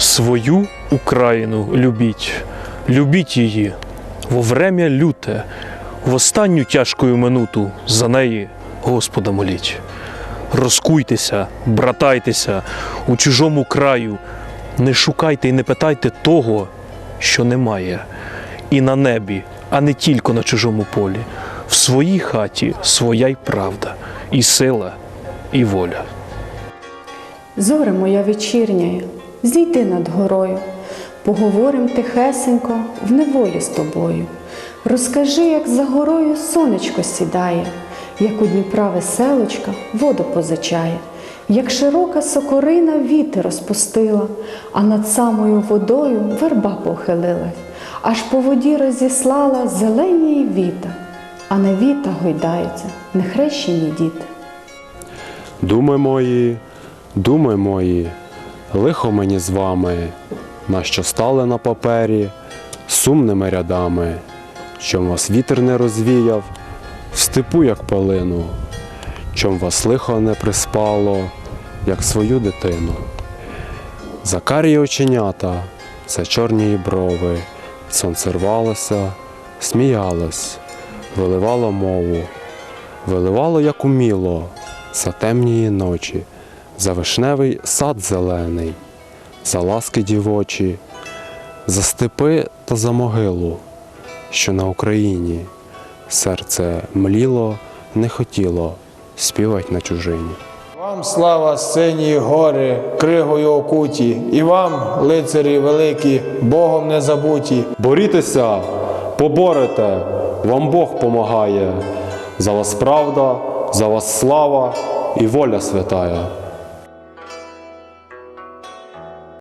Свою Україну любіть, любіть її во врем'я люте, в останню тяжкою минуту за неї Господа моліть. Розкуйтеся, братайтеся у чужому краю, не шукайте і не питайте того, що немає, і на небі, а не тільки на чужому полі. В своїй хаті своя й правда, і сила, і воля. Зоре моя вечірняя, зійди над горою, поговорим тихесенько в неволі з тобою. Розкажи, як за горою сонечко сідає, як у Дніпра веселочка воду позичає, як широка сокорина вітер розпустила, а над самою водою верба похилилась, аж по воді розіслала зелені віта, а на віта гойдаються нехрещені діти. Думи мої, думи мої, лихо мені з вами, на що стали на папері сумними рядами, чом вас вітер не розвіяв, в степу, як пилину, чом вас лихо не приспало, як свою дитину. Закарі оченята, за чорні брови, сонце рвалося, сміялось, виливало мову, виливало, як уміло, за темнії ночі, за вишневий сад зелений, за ласки дівочі, за степи та за могилу, що на Україні серце мліло, не хотіло співать на чужині. Вам слава сині гори, кригою окуті, і вам, лицарі великі, Богом не забуті. Борітеся, поборете, вам Бог помагає. За вас правда, за вас слава і воля святая.